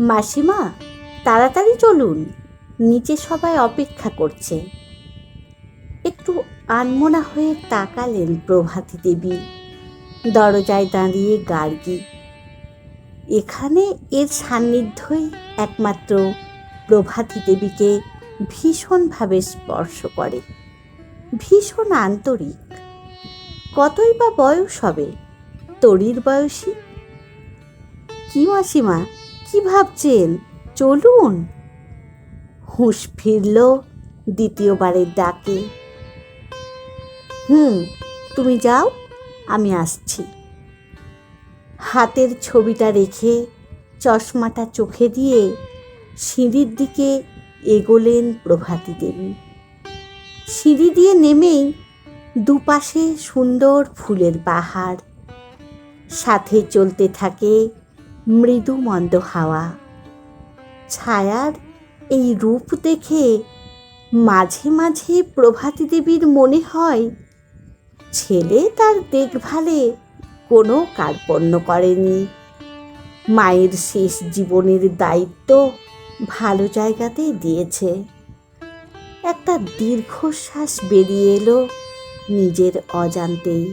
মাসিমা, তাড়াতাড়ি চলুন। নিচে সবাই অপেক্ষা করছে। একটু আনমনা হয়ে তাকালেন প্রভাতী দেবী। দরজায় দাঁড়িয়ে গার্গী। এখানে এর সান্নিধ্যই একমাত্র প্রভাতী দেবীকে ভীষণভাবে স্পর্শ করে। ভীষণ আন্তরিক। কতই বা বয়স হবে? তরির বয়সী? কি মাসিমা কি ভাবছেন? চলুন। হুঁশ ফিরল দ্বিতীয়বারের ডাকে। হুম, তুমি যাও, আমি আসছি। হাতের ছবিটা রেখে চশমাটা চোখে দিয়ে সিঁড়ির দিকে এগোলেন প্রভাতী দেবী। সিঁড়ি দিয়ে নেমেই দুপাশে সুন্দর ফুলের বাহার সাথে চলতে থাকে মৃদু মন্দ হাওয়া। ছায়ার এই রূপ দেখে মাঝে মাঝে প্রভাতী দেবীর মনে হয়, ছেলে তার দেখভালে কোনো কার্পণ্য করেনি। মায়ের শেষ জীবনের দায়িত্ব ভালো জায়গাতেই দিয়েছে। একটা দীর্ঘশ্বাস বেরিয়ে এলো নিজের অজান্তেই।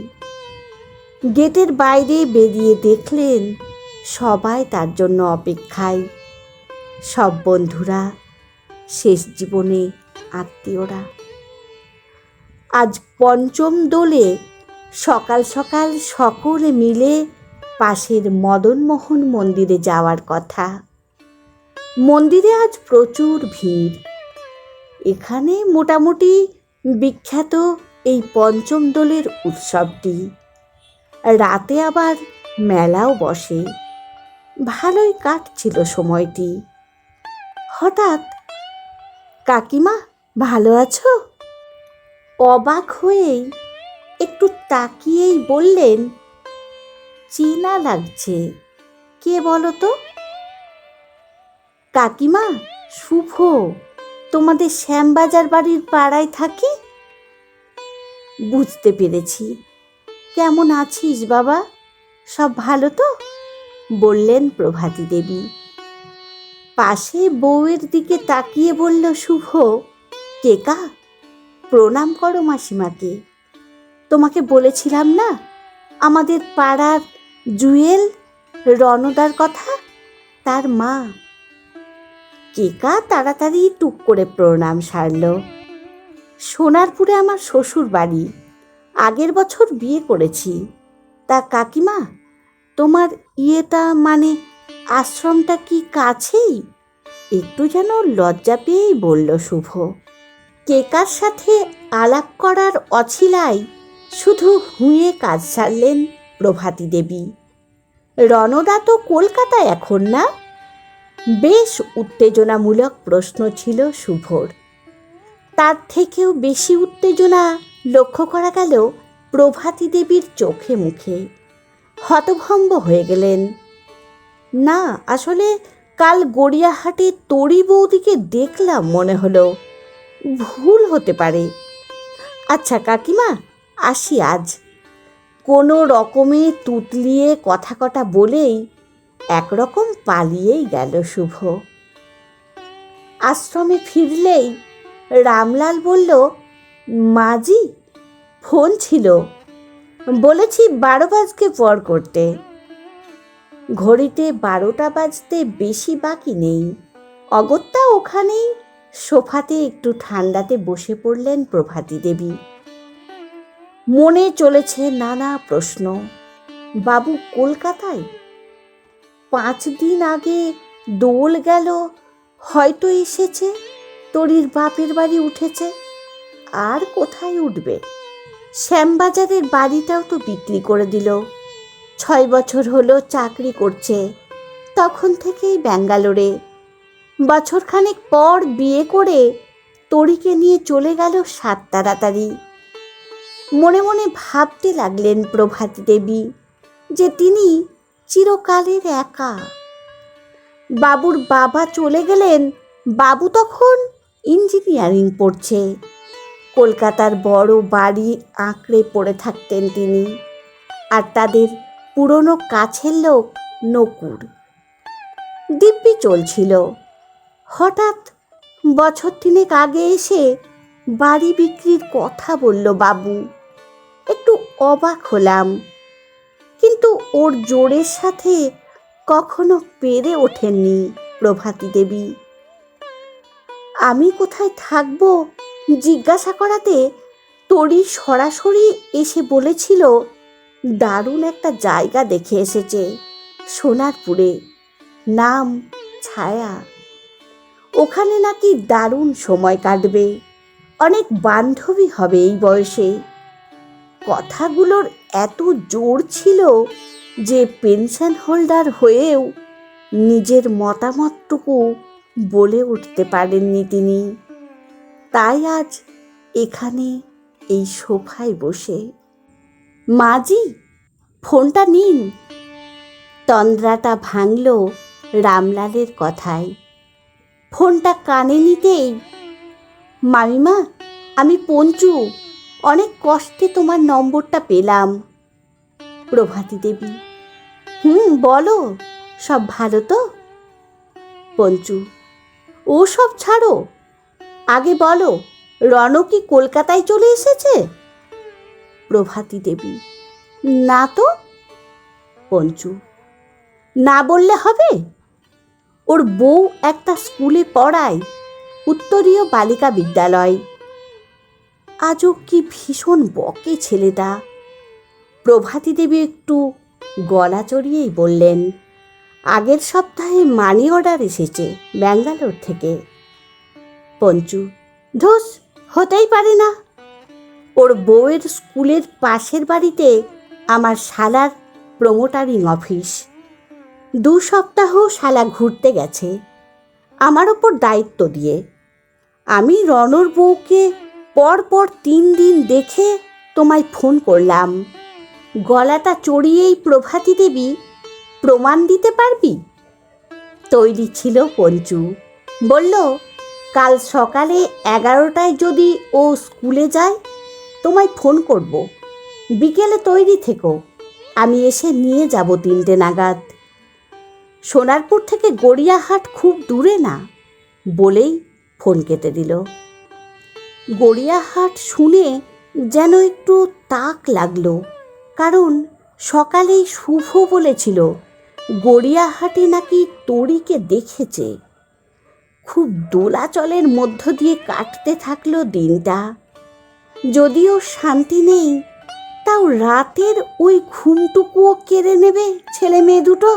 গেটের বাইরে বেরিয়ে দেখলেন সবাই তার জন্য অপেক্ষায়। সব বন্ধুরা, শেষ জীবনে আত্মীয়রা। আজ পঞ্চম দোলে সকাল সকাল সকলে মিলে পাশের মদনমোহন মন্দিরে যাওয়ার কথা। মন্দিরে আজ প্রচুর ভিড়। এখানে মোটামুটি বিখ্যাত এই পঞ্চম দোলের উৎসবটি। রাতে আবার মেলাও বসে। ভালোই কাটছিল সময়টি। হঠাৎ, কাকিমা, ভালো আছো? অবাক হয়েই একটু তাকিয়েই বললেন, চেনা লাগছে। কে বলো তো? কাকিমা, শুভ। তোমাদের শ্যামবাজার বাড়ির পাড়ায় থাকি? বুঝতে পেরেছি। কেমন আছিস বাবা? সব ভালো তো? বললেন প্রভাতী দেবী। পাশে বউয়ের দিকে তাকিয়ে বলল, শুভ কেকা প্রণাম করো মাসিমাকে। তোমাকে বলেছিলাম না, আমাদের পাড়ার জুয়েল রণদার কথা? তার মা। কেকা তাড়াতাড়ি টুক করে প্রণাম সারল। সোনারপুরে আমার শ্বশুর বাড়ি। আগের বছর বিয়ে করেছি। তা কাকিমা, তোমার ইয়েটা মানে আশ্রমটা কি কাছেই? একটু যেন লজ্জা পেয়েই বলল শুভ। কেকার সাথে আলাপ করার অছিলাই শুধু হুঁয়ে কাজ সারলেন প্রভাতী দেবী। রণদা তো কলকাতায় এখন না? বেশ উত্তেজনামূলক প্রশ্ন ছিল শুভর। তার থেকেও বেশি উত্তেজনা লক্ষ্য করা গেল প্রভাতী দেবীর চোখে মুখে। হতভম্ব হয়ে গেলেন। না, আসলে কাল গড়িয়াহাটে তরি বৌদিকে দেখলাম মনে হলো। ভুল হতে পারে। আচ্ছা কাকিমা, আসি আজ। কোনো রকমে তুতলিয়ে কথা কটা বলেই একরকম পালিয়েই গেল শুভ। আশ্রমে ফিরলেই রামলাল বলল, মাজি, ফোন ছিল। বলেছি বারো বাজকে পর করতে। ঘড়িতে বারোটা বাজতে বেশি বাকি নেই। অগত্যা ওখানেই সোফাতে একটু ঠান্ডাতে বসে পড়লেন প্রভাতী দেবী। মনে চলেছে নানা প্রশ্ন। বাবু কলকাতায়? পাঁচ দিন আগে দোল গেল, হয়তো এসেছে, তরির বাপের বাড়ি উঠেছে, আর কোথায় উঠবে? শ্যামবাজারের বাড়িটাও তো বিক্রি করে দিল। ছয় বছর হলো চাকরি করছে, তখন থেকেই ব্যাঙ্গালোরে। বছরখানেক পর বিয়ে করে তরিকে নিয়ে চলে গেল সাত তাড়াতাড়ি। মনে মনে ভাবতে লাগলেন প্রভাতী দেবী যে তিনি চিরকালের একা। বাবুর বাবা চলে গেলেন, বাবু তখন ইঞ্জিনিয়ারিং পড়ছে। কলকাতার বড় বাড়ি আঁকড়ে পড়ে থাকতেন তিনি আর তাদের পুরনো কাছের লোক নকুর। দিব্যি চলছিল। হঠাৎ বছর তিনেক আগে এসে বাড়ি বিক্রির কথা বলল বাবু। একটু অবাক হলাম। কিন্তু ওর জোরের সাথে কখনো পেরে ওঠেননি প্রভাতী দেবী। আমি কোথায় থাকব জিজ্ঞাসা করাতে তরি সরাসরি এসে বলেছিল, দারুণ একটা জায়গা দেখে এসেছে সোনারপুরে, নাম ছায়া। ওখানে নাকি দারুণ সময় কাটবে, অনেক বান্ধবী হবে এই বয়সে। কথাগুলোর এত জোর ছিল যে পেনশন হোল্ডার হয়েও নিজের মতামতটুকু বলে উঠতে পারেননি তিনি। তাই আজ এখানে এই সোফায় বসে। মাজি, ফোনটা নিন। তন্দ্রাটা ভাঙল রামলালের কথায়। ফোনটা কানে নিতেই, মামিমা, আমি পঞ্চু, অনেক কষ্টে তোমার নম্বরটা পেলাম। প্রভাতী দেবী, হুম, বলো, সব ভালো তো? পঞ্চু ও সব ছাড়ো। আগে বলো রণ কি কলকাতায় চলে এসেছে? প্রভাতী দেবী, না তো? পঞ্চু, না বললে হবে? ওর বউ একটা স্কুলে পড়ায়, উত্তরীয় বালিকা বিদ্যালয়। আজও কি ভীষণ বকে ছেলেটা? প্রভাতী দেবী একটু গলা চড়িয়েই বললেন, আগের সপ্তাহে মানি অর্ডার এসেছে ব্যাঙ্গালোর থেকে। পঞ্চু, ধুস, হতেই পারে না। ওর বউয়ের স্কুলের পাশের বাড়িতে আমার শালার প্রমোটারিং অফিস দু সপ্তাহ শালা ঘুরতে গেছে, আমার ওপর দায়িত্ব দিয়ে। আমি রণর বউকে পর পর তিন দিন দেখে তোমায় ফোন করলাম। গলাটা চড়িয়েই প্রভাতী দেবী প্রমাণ দিতে পারবি? তৈরি ছিল পঞ্চু। বলল কাল সকালে এগারোটায় যদি ও স্কুলে যায়, তোমায় ফোন করব। বিকেলে তৈরি থেকো, আমি এসে নিয়ে যাব তিনটে নাগাদ। সোনারপুর থেকে গড়িয়াহাট খুব দূরে না, বলেই ফোন কেটে দিল। গড়িয়াহাট শুনে যেন একটু তাক লাগল, কারণ সকালেই শুভ বলেছিল, গড়িয়াহাটে নাকি তরিকে দেখেছে। খুব দোলাচলের মধ্য দিয়ে কাটতে থাকল দিনটা। যদিও শান্তি নেই, তাও রাতের ওই ঘুমটুকুও কেড়ে নেবে ছেলে মেয়ে দুটো।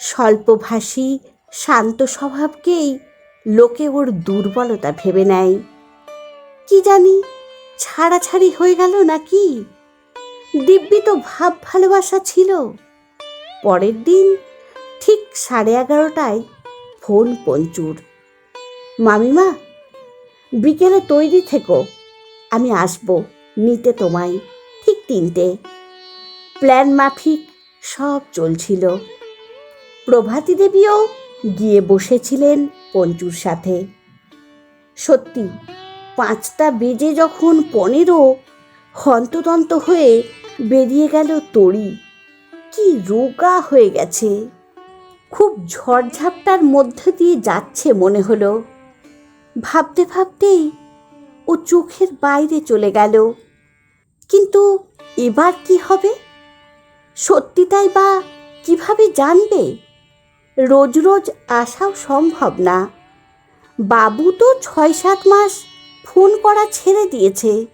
স্বল্পভাষী, শান্ত স্বভাবকেই লোকে ওর দুর্বলতা ভেবে নেয়। কি জানি, ছাড়াছাড়ি হয়ে গেল নাকি? দিব্যি তো ভাব ভালোবাসা ছিল। পরের দিন ঠিক সাড়ে এগারোটায় ফোন পঞ্চুর। মামিমা, বিকেলে তৈরি থেকো, আমি আসব নিতে তোমায় ঠিক তিনটে। প্ল্যান মাফিক সব চলছিল। প্রভাতী দেবীও গিয়ে বসেছিলেন পঞ্চুর সাথে। সত্যি, পাঁচটা বেজে যখন পনেরো, হন্তদন্ত হয়ে বেরিয়ে গেল তরি কি রোগা হয়ে গেছে। খুব ঝড়ঝাপটার মধ্যে দিয়ে যাচ্ছে মনে হলো। ভাবতে ভাবতেই ও চোখের বাইরে চলে গেল। কিন্তু এবার কি হবে? সত্যিটাই বা কীভাবে জানবে? রোজ রোজ আসাও সম্ভব না। বাবু তো ছয় সাত মাস ফোন করা ছেড়ে দিয়েছে।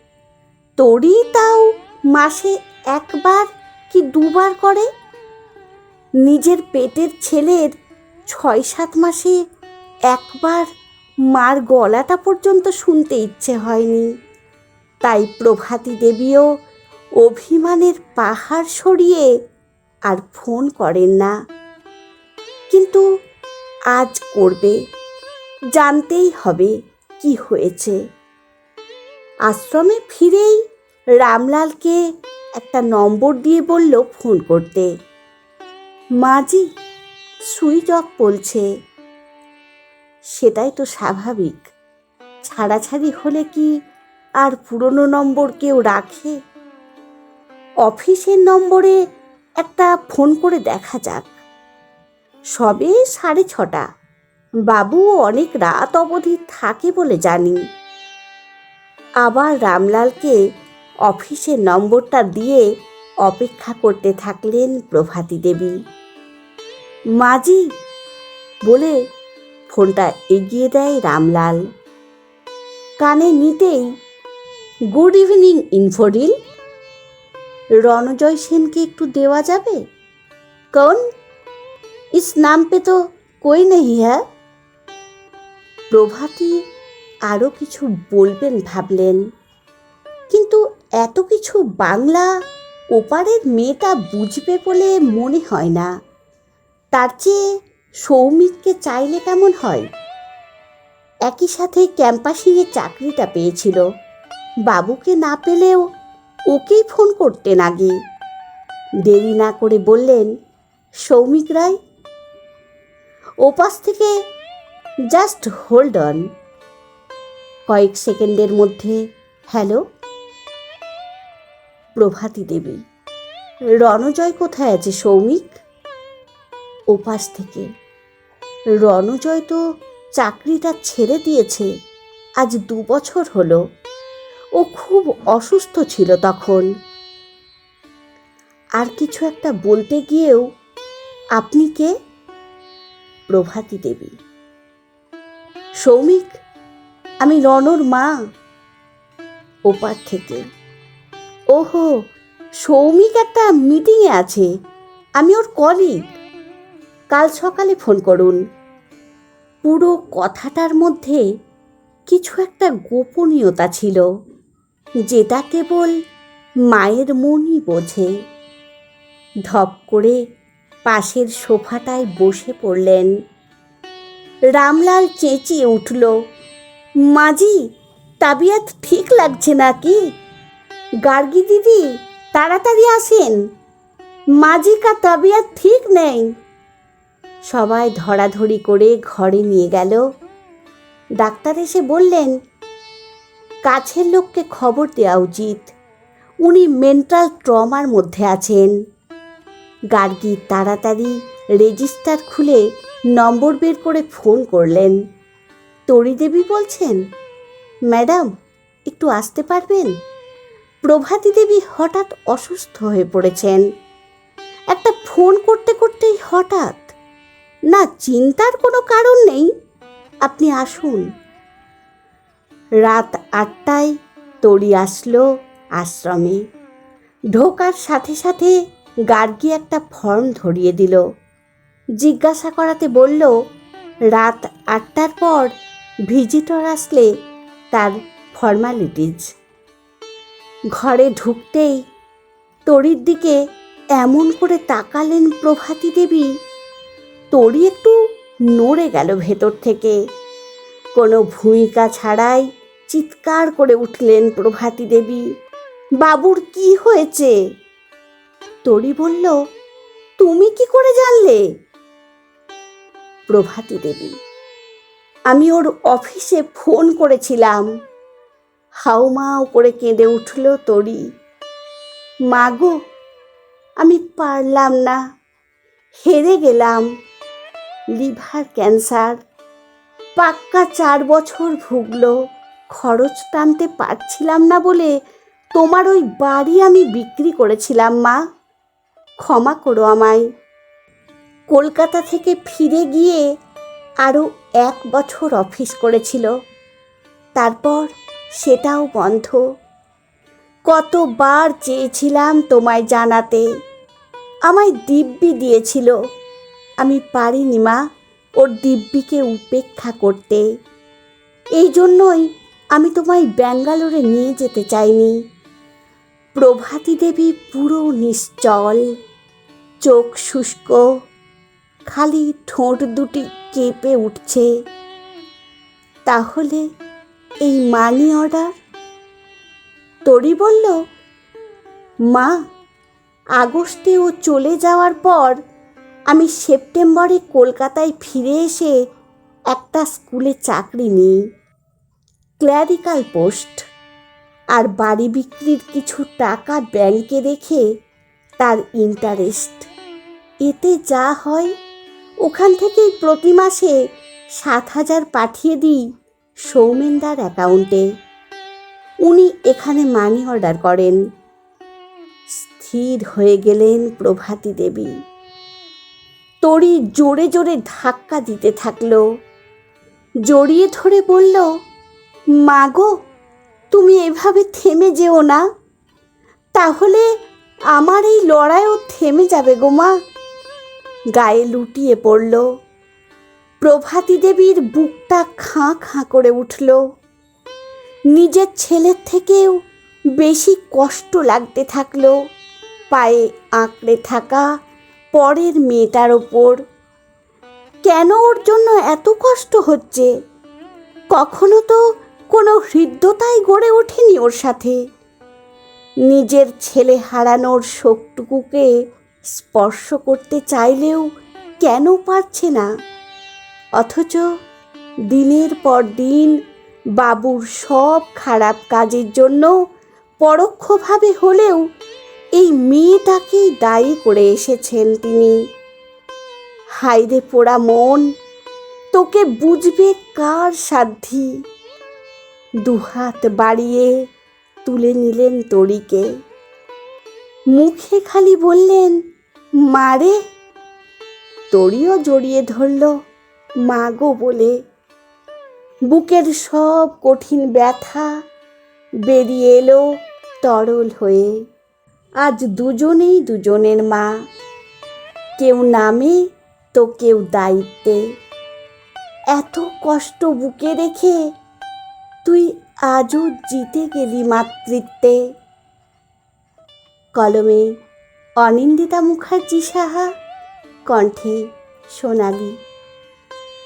তোরই তাও মাসে একবার কি দুবার করে? নিজের পেটের ছেলের ছয় সাত মাসে একবার মার গলাটা পর্যন্ত শুনতে ইচ্ছে হয়নি। তাই প্রভাতী দেবীও অভিমানের পাহাড় সরিয়ে আর ফোন করেন না। কিন্তু আজ করবে, জানতেই হবে কি হয়েছে। আশ্রমে ফিরেই রামলালকে একটা নম্বর দিয়ে বলল ফোন করতে। মাজি সুইচ অফ বলছে। সেটাই তো স্বাভাবিক। ছাড়াছাড়ি হলে কি আর পুরনো নম্বর কেউ রাখে? অফিসের নম্বরে একটা ফোন করে দেখা যাক। সবে সাড়ে ছটা। বাবু অনেক রাত অবধি থাকে বলে জানি। আবার রামলালকে অফিসের নম্বরটা দিয়ে অপেক্ষা করতে থাকলেন প্রভাতী দেবী। মাজি বলে ফোনটা এগিয়ে দেয় রামলাল। কানে নিতেই, গুড ইভিনিং, ইনফোডিল। রণজয় সেনকে একটু দেওয়া যাবে? কন? ইস নাম পে তো কই নেই হ্যাঁ প্রভাতী আরও কিছু বলবেন ভাবলেন। কিন্তু এত কিছু বাংলা ওপারের মেয়েটা বুঝবে বলে মনে হয় না। তার চেয়ে সৌমিককে চাইলে কেমন হয়? একই সাথে ক্যাম্পাসিংয়ে চাকরিটা পেয়েছিল। বাবুকে না পেলেও ওকেই ফোন করতেন আগে। দেরি না করে বললেন, সৌমিক রায়, ওপাশ থেকে জাস্ট হোল্ড অন কয়েক সেকেন্ডের মধ্যে, হ্যালো? প্রভাতী দেবী। রণজয় কোথায় আছে সৌমিক? ওপাশ থেকে। রণজয় তো চাকরিটা ছেড়ে দিয়েছে, আজ দু বছর হলো। ও খুব অসুস্থ ছিল তখন। আর কিছু একটা বলতে গিয়েও আপনি কে? প্রভাতী দেবী। সৌমিক, আমি রণর মা। ওপার থেকে। ওহো, সৌমিক একটা মিটিংয়ে আছে। আমি ওর কলিগ কাল সকালে ফোন করুন। পুরো কথাটার মধ্যে কিছু একটা গোপনীয়তা ছিল, যেটা কেবল মায়ের মনই বোঝে। ধপ করে পাশের সোফাটায় বসে পড়লেন। রামলাল চেঁচিয়ে উঠল মাজি তাবিয়াত ঠিক লাগছে না কি গার্গী দিদি, তাড়াতাড়ি আসেন। মাজি কা তাবিয়াত ঠিক নেই। সবাই ধরাধরি করে ঘরে নিয়ে গেল। ডাক্তার এসে বললেন, কাছের লোককে খবর দেওয়া উচিত। উনি মেন্টাল ট্রমার মধ্যে আছেন। গার্গী তাড়াতাড়ি রেজিস্টার খুলে নম্বর বের করে ফোন করলেন। তরিদেবী বলছেন, ম্যাডাম, একটু আসতে পারবেন? প্রভাতী দেবী হঠাৎ অসুস্থ হয়ে পড়েছেন। একটা ফোন করতে করতেই হঠাৎ, না, চিন্তার কোনো কারণ নেই। আপনি আসুন। রাত আটটায় তরি আসলো আশ্রমে। ঢোকার সাথে সাথে গার্গী একটা ফর্ম ধরিয়ে দিল। জিজ্ঞাসা করাতে বলল, রাত আটটার পর ভিজিটর আসলে তার ফর্মালিটিজ ঘরে ঢুকতেই তরির দিকে এমন করে তাকালেন প্রভাতী দেবী। তরি একটু নড়ে গেল ভেতর থেকে। কোনো ভূমিকা ছাড়াই চিৎকার করে উঠলেন প্রভাতী দেবী, বাবুর কি হয়েছে? তরি বলল, তুমি কি করে জানলে? প্রভাতী দেবী, আমি ওর অফিসে ফোন করেছিলাম। হাউমাউ করে কেঁদে উঠল তরি। মাগো আমি পারলাম না, হেরে গেলাম, লিভার ক্যান্সার। পাক্কা চার বছর ভুগলো, খরচ টানতে পারছিলাম না বলে তোমার ওই বাড়ি আমি বিক্রি করেছিলাম, মা। ক্ষমা করো আমায়। কলকাতা থেকে ফিরে গিয়ে আরও এক বছর অফিস করেছিল। তারপর সেটাও বন্ধ। কতবার চেয়েছিলাম তোমায় জানাতে। আমায় দিব্যি দিয়েছিল। আমি পারিনি মা ওর দিব্যিকে উপেক্ষা করতে। এই জন্যই আমি তোমায় ব্যাঙ্গালোরে নিয়ে যেতে চাইনি। প্রভাতী দেবী পুরো নিশ্চল, চোখ শুষ্ক, খালি ঠোঁট দুটি কেঁপে উঠছে। তাহলে এই মানি অর্ডার? তরি বলল, মা, আগস্টে ও চলে যাওয়ার পর আমি সেপ্টেম্বরে কলকাতায় ফিরে এসে একটা স্কুলে চাকরি নিই। Clerical post. আর বাড়ি বিক্রির কিছু টাকা ব্যাংকে রেখে তার ইন্টারেস্ট। এতে যা হয়, ওখান থেকেই প্রতি মাসে সাত হাজার পাঠিয়ে দিই। সৌমেনদার অ্যাকাউন্টে। উনি এখানে মানি অর্ডার করেন। স্থির হয়ে গেলেন প্রভাতী দেবী। তরি জোরে জোরে ধাক্কা দিতে থাকল। জড়িয়ে ধরে বলল মাগো তুমি এভাবে থেমে যেও না। তাহলে আমার এই লড়াইও থেমে যাবে গো মা। গায়ে লুটিয়ে পড়ল। প্রভাতী দেবীর বুকটা খাঁ খাঁ করে উঠল। নিজের ছেলের থেকেও বেশি কষ্ট লাগতে থাকল পায়ে আঁকড়ে থাকা পরের মেয়েটার ওপর। কেন ওর জন্য এত কষ্ট হচ্ছে? কখনো তো কোনো হৃদ্যতাই গড়ে ওঠেনি ওর সাথে। নিজের ছেলে হারানোর শোকটুকুকে স্পর্শ করতে চাইলেও কেন পারছে না? অথচ দিনের পর দিন বাবুর সব খারাপ কাজের জন্য পরোক্ষভাবে হলেও এই মেয়েটাকেই দায়ী করে এসেছেন তিনি। হাইরে পোড়া মন, তোকে বুঝবে কার সাধ্যি দুহাত বাড়িয়ে তুলে নিলেন তরিকে। মুখে খালি বললেন, মারে। তরিও জড়িয়ে ধরল। মাগো বলে। বুকের সব কঠিন ব্যথা বেরিয়ে এলো তরল হয়ে। আজ দুজনেই দুজনের মা। কেউ নামে তো কেউ দায়িত্বে। এত কষ্ট বুকে রেখে তুই আজও জিতে গেলি মাতৃত্বে। কলমে অনিন্দিতা মুখার্জি সাহা, কণ্ঠে সোনালি।